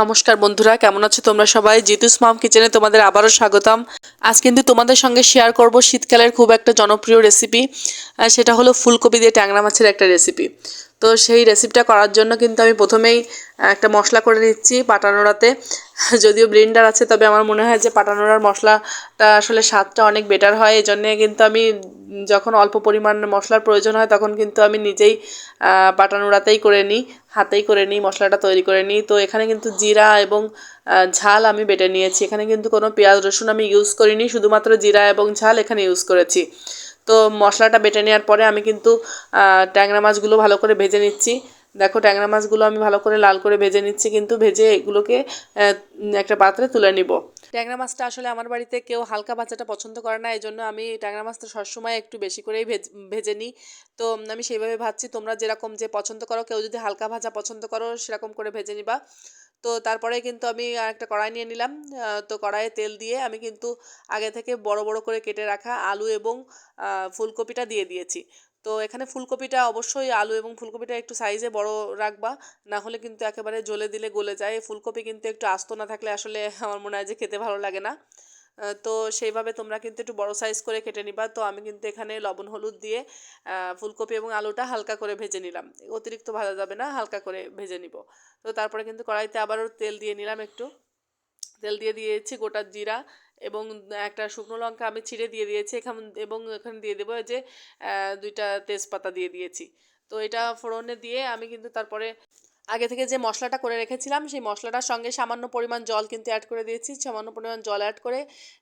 নমস্কার বন্ধুরা, কেমন আছো তোমরা সবাই? জিতুস মাম কিচেনে তোমাদের আবারও স্বাগতম। আজ কিন্তু তোমাদের সঙ্গে শেয়ার করব শীতকালের খুব একটা জনপ্রিয় রেসিপি সেটা হলো ফুলকপি দিয়ে ট্যাংরা মাছের একটা রেসিপি তো সেই রেসিপিটা করার জন্য কিন্তু আমি প্রথমেই একটা মশলা করে নিচ্ছি পাটানোড়াতে। যদিও ব্লেন্ডার আছে, তবে আমার মনে হয় যে পাটানোড়ার মশলাটা আসলে স্বাদটা অনেক বেটার হয়। এই জন্যে কিন্তু আমি যখন অল্প পরিমাণ মশলার প্রয়োজন হয়, তখন কিন্তু আমি নিজেই পাটানোড়াতেই করে নিই, হাতেই করে নিই, মশলাটা তৈরি করে নিই। তো এখানে কিন্তু জিরা এবং ঝাল আমি বেটে নিয়েছি। এখানে কিন্তু কোনো পেঁয়াজ, রসুন আমি ইউজ করিনি, শুধুমাত্র জিরা এবং ঝাল এখানে ইউজ করেছি। তো মশলাটা বেটে নেওয়ার পরে আমি কিন্তু ট্যাংরা মাছগুলো ভালো করে ভেজে নিচ্ছি। দেখো ট্যাংরা মাছগুলো আমি ভালো করে লাল করে ভেজে নিচ্ছি, কিন্তু ভেজে এগুলোকে একটা পাত্রে তুলে নিব। ট্যাংরা মাছটা আসলে আমার বাড়িতে কেউ হালকা ভাজাটা পছন্দ করে না এই জন্য আমি ট্যাংরা মাছটা সবসময় একটু বেশি করেই ভেজ নিই। তো আমি সেইভাবে ভাজছি, তোমরা যেরকম যে পছন্দ করো, কেউ যদি হালকা ভাজা পছন্দ করো, সেরকম করে ভেজে নিবা। তো তারপরে কিন্তু আমি একটা কড়াই নিয়ে নিলাম। তো কড়াইয়ে তেল দিয়ে আমি কিন্তু আগে থেকে বড় বড় করে কেটে রাখা আলু এবং ফুলকপিটা দিয়ে দিয়েছি। তো এখানে ফুলকপিটা অবশ্যই আলু এবং ফুলকপিটা একটু সাইজে বড় রাখবা, না হলে কিন্তু একেবারে জ্বলে দিলে গলে যায়। ফুলকপি কিন্তু একটু আস্ত না থাকলে আসলে আমার মনে হয় যে খেতে ভালো লাগে না। তো সেইভাবে তোমরা কিন্তু একটু বড় সাইজ করে কেটে নিবা। তো আমি কিন্তু এখানে লবণ, হলুদ দিয়ে ফুলকপি এবং আলুটা হালকা করে ভেজে নিলাম। অতিরিক্ত ভাজা যাবে না, হালকা করে ভেজে নিব। তো তারপরে কিন্তু কড়াইতে আবারও তেল দিয়ে নিলাম একটু। তেল দিয়ে দিয়েছি গোটা জিরা এবং একটা শুকনো লঙ্কা আমি ছিঁড়ে দিয়ে দিয়েছি এখান এবং এখানে দিয়ে দেবো যে দুইটা তেজপাতা দিয়ে দিয়েছি। তো এটা ফোড়নে দিয়ে আমি কিন্তু তারপরে আগে থেকে যে মশলাটা করে রেখেছিলাম, সেই মশলাটার সঙ্গে সামান্য পরিমাণ জল কিন্তু অ্যাড করে দিয়েছি। সামান্য পরিমাণ জল অ্যাড করে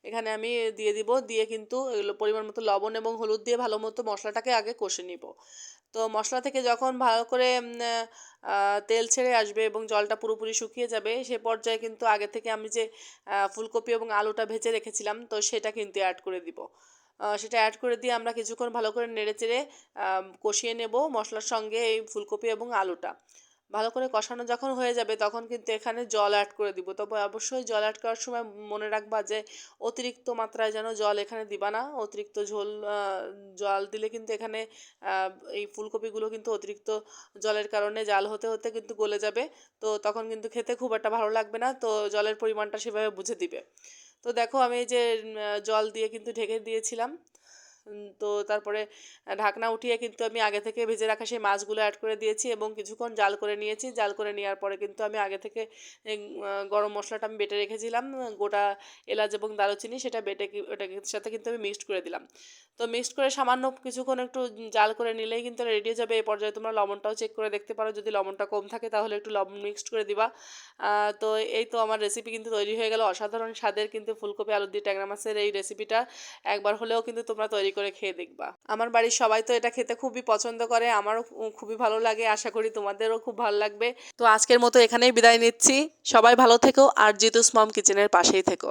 এখানে আমি দিয়ে দিব। দিয়ে কিন্তু এগুলো পরিমাণ মতো লবণ এবং হলুদ দিয়ে ভালো মতো মশলাটাকে আগে কষে নিব। তো মশলা থেকে যখন ভালো করে তেল ছেড়ে আসবে এবং জলটা পুরোপুরি শুকিয়ে যাবে, সে পর্যায়ে কিন্তু আগে থেকে আমি যে ফুলকপি এবং আলুটা ভেজে রেখেছিলাম, তো সেটা কিন্তু অ্যাড করে দিব। সেটা অ্যাড করে দিয়ে আমরা কিছুক্ষণ ভালো করে নেড়ে চেড়ে কষিয়ে নেব মশলার সঙ্গে এই ফুলকপি এবং আলুটা। ভালো করে কষানো যখন হয়ে যাবে তখন কিন্তু এখানে জল অ্যাড করে দিব। তবে অবশ্যই জল অ্যাড করার সময় মনে রাখবা যে অতিরিক্ত মাত্রায় যেন জল এখানে দিবা না। অতিরিক্ত ঝোল জল দিলে কিন্তু এখানে এই ফুলকপিগুলো কিন্তু অতিরিক্ত জলের কারণে জাল হতে হতে কিন্তু গলে যাবে। তো তখন কিন্তু খেতে খুব একটা ভালো লাগবে না। তো জলের পরিমাণটা সেভাবে বুঝে দিবে। তো দেখো আমি এই যে জল দিয়ে কিন্তু ঢেকে দিয়েছিলাম। তো তারপরে ঢাকনা উঠিয়ে কিন্তু আমি আগে থেকে ভেজে রাখা সেই মাছগুলো অ্যাড করে দিয়েছি এবং কিছুক্ষণ জাল করে নিয়েছি। জাল করে নেওয়ার পরে কিন্তু আমি আগে থেকে গরম মশলাটা আমি বেটে রেখেছিলাম গোটা এলাচ এবং দারুচিনি সেটা বেটে ওটার সাথে কিন্তু আমি মিক্সড করে দিলাম। তো মিক্সড করে সামান্য কিছুক্ষণ একটু জাল করে নিলেই কিন্তু রেডি হয়ে যাবে। এই পর্যায়ে তোমরা লবণটাও চেক করে দেখতে পারো। যদি লবণটা কম থাকে তাহলে একটু লবণ মিক্সড করে দিবা। তো এই তো আমার রেসিপি কিন্তু তৈরি হয়ে গেল। অসাধারণ স্বাদের কিন্তু ফুলকপি আলু দিয়ে ট্যাংরা মাছের এই রেসিপিটা একবার হলেও কিন্তু তোমরা তৈরি করে খেয়ে দেখবা। আমার বাড়ির সবাই তো এটা খেতে খুবই পছন্দ করে, আমারও খুবই ভালো লাগে, আশা করি তোমাদেরও খুব ভালো লাগবে। তো আজকের মতো এখানেই বিদায় নিচ্ছি। সবাই ভালো থেকো, আর জিতুস মম কিচেনের পাশেই থেকো।